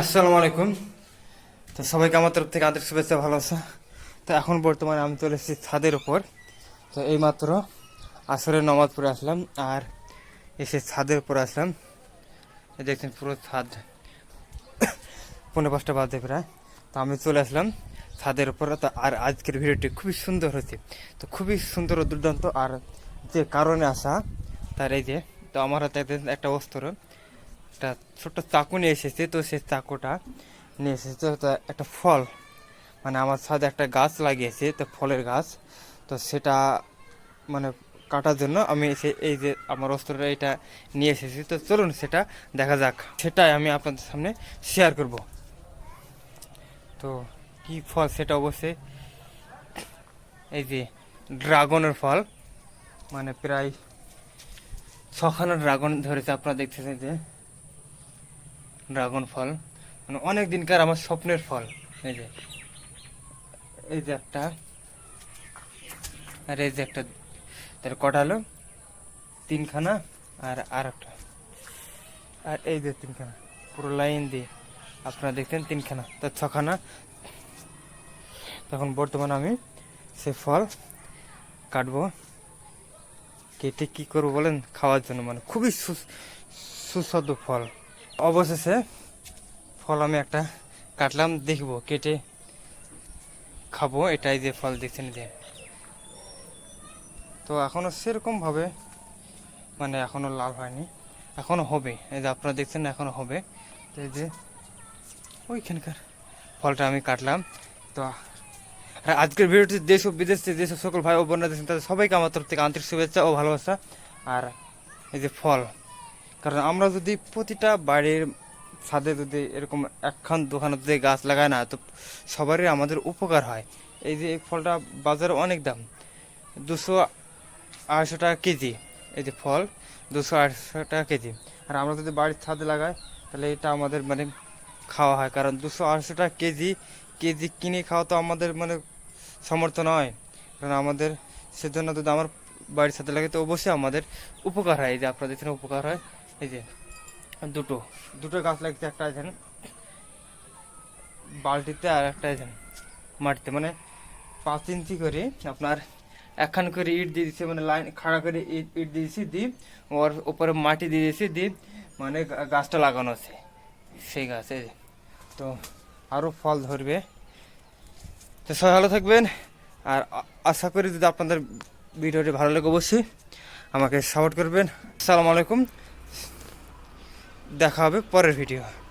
আসসালামু আলাইকুম। তো সবাইকে আমার তরফ থেকে আন্তরিক শুভেচ্ছা ভালোবাসা তো এখন বর্তমানে আমি চলে এসেছি ছাদের উপর। তো এইমাত্র আসরের নমাজ পড়ে আসলাম আর এসে ছাদের উপর আসলাম। দেখছেন পুরো ছাদ। পনেরো পাঁচটা বাজে প্রায়। তো আমি চলে আসলাম ছাদের উপর। তো আর আজকের ভিডিওটি খুবই সুন্দর হয়েছে। তো খুবই সুন্দর ও দুর্দান্ত। আর যে কারণে আসা, তার এই যে, তো আমার হাতে একটা অস্ত্র। একটা ছোট্ট চাকু নিয়ে এসেছে, তো সেই চাকুটা নিয়ে এসেছে। তো একটা ফল। মানে আমার ছাদে একটা গাছ লাগিয়েছে, তো ফলের গাছ। তো সেটা মানে কাটার জন্য আমি এসে এই যে আমার অস্ত্রটা এটা নিয়ে এসেছি। তো চলুন সেটা দেখা যাক। সেটাই আমি আপনাদের সামনে শেয়ার করব। তো কি ফল সেটা অবশ্যই? এই যে ড্রাগনের ফল। মানে প্রায় ছখানা ড্রাগন ধরেছে, আপনারা দেখতেছেন যে। ড্রাগন ফল। মানে অনেক দিনকার আমার স্বপ্নের ফল। এই যে এই যে একটা, আর এই যে একটা, তার কটা হলো? তিনখানা আর আর একটা আর এই যে তিনখানা, পুরো লাইন দিয়ে আপনারা দেখছেন তিনখানা তো ছখানা। তখন বর্তমানে আমি সে ফল কাটবো। কেটে কি করব বলেন? খাওয়ার জন্য মানে খুবই সুস্বাদু ফল। অবশেষে ফল আমি একটা কাটলাম, দেখব, কেটে খাব, এটাই যে ফল দেখছেন যে। তো এখনও সেরকম ভাবে মানে এখনও লাল হয়নি, এখনও হবে, এই যে আপনারা দেখছেন এখনও হবে। তো এই যে ওইখানকার ফলটা আমি কাটলাম। তো আর আজকের ভিডিওটি দেশ ও বিদেশ যেসব সকল ভাই ও বোনরা দেখছেন, তাদের সবাইকে আমার তরফ থেকে আন্তরিক শুভেচ্ছা ও ভালোবাসা। আর এই যে ফল কারণ আমরা যদি প্রতিটা বাড়ির ছাদে যদি এরকম একখান দোকানে যদি গাছ লাগায় না, তো সবারই আমাদের উপকার হয়। এই যে এই ফলটা বাজারে অনেক দাম। দুশো আড়াইশো টাকা কেজি। এই যে ফল, দুশো আড়াইশো টাকা কেজি। আর আমরা যদি বাড়ির ছাদে লাগাই, তাহলে এটা আমাদের মানে খাওয়া হয়। কারণ দুশো আড়াইশো টাকা কেজি কেজি কিনে খাওয়া তো আমাদের মানে সমর্থ নয়। কারণ আমাদের সেজন্য যদি আমার বাড়ির সাথে লাগে তো অবশ্যই আমাদের উপকার হয়। এই যে আপনাদের এখানে উপকার হয়। এই যে, দুটো। দুটো গাছ লাগছে একটা আছেন বালতিতে আর একটা আছেন মাটিতে। মানে পাঁচ ইঞ্চি করে আপনার একখান করে ইট দিয়ে দিচ্ছে মানে লাইন, খাড়া করে ইট ইট দিয়ে দিয়েছি দিই ওর উপরে মাটি দিয়ে দিয়েছি দিই মানে গাছটা লাগানো আছে, সেই গাছ, এই। তো আরও ফল ধরবে। তো সবাই ভালো থাকবেন, আর আশা করি যদি আপনাদের ভিডিওটি ভালো লাগে, অবশ্যই আমাকে সাপোর্ট করবেন। আসসালামু আলাইকুম। দেখা হবে পরের ভিডিও